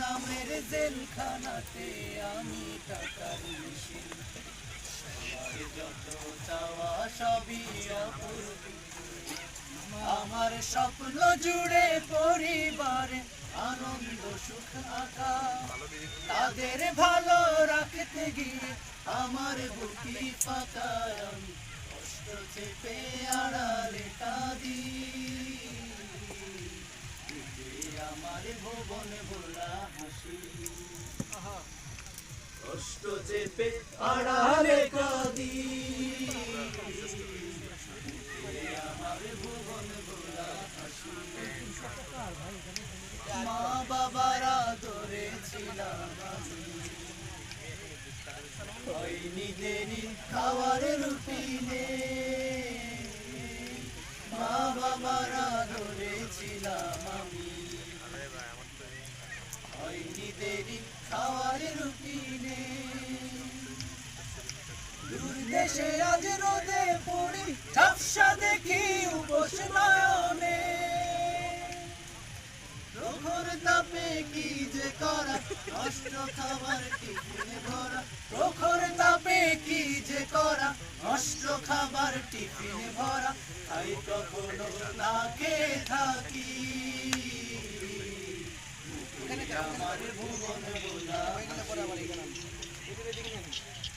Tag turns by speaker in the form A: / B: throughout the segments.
A: নামের জেলখানাতে, আমি আমার স্বপ্ন জুড়ে পরিবারে আনন্দ, সুখ আকা তাদের ভালো রাখতে গিয়ে আমার বুকি ফাঁকা কষ্ট চেপে আমার ভুবন ভোলা হাসি কষ্ট চেপে আড়ালে কাঁদি। আমার ভুবন ভোলা হাসি মা বাবারা ধরেছিলাম আমি হয়নি দেরি খাওয়ার রুটিনে দেশে আজ রোদে পড়ি ঝাপসা দেখি উপোস নয়নে। প্রখর তাপে কি যে করা নষ্ট খাবার টিফিনে ভরা। প্রখর তাপে কি যে করা নষ্ট খাবার টিফিনে ভরা। খাই কখনো না খেয়ে থাকি আমার ভুবন বোলা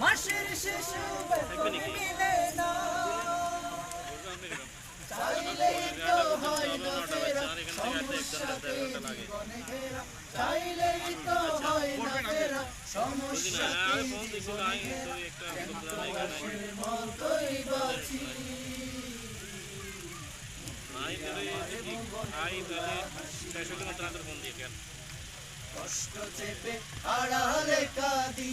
A: মাসের শেষে? মিলে না চাইলেই তো না ফেরা সমস্যাতে জীবনে ঘেরা চাইলেই তো না ফেরা সমস্যাতে জীবনে ঘেরা কেন প্রবাসের মতোই বাঁচি কষ্ট চেপে আড়ালে কাঁদি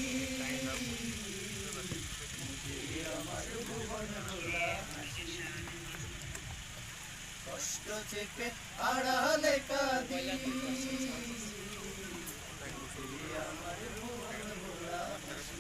A: আমার ভুবন কষ্ট চেপে আড়ালে কাঁদি আমার ভুবন ভোলা হাসি।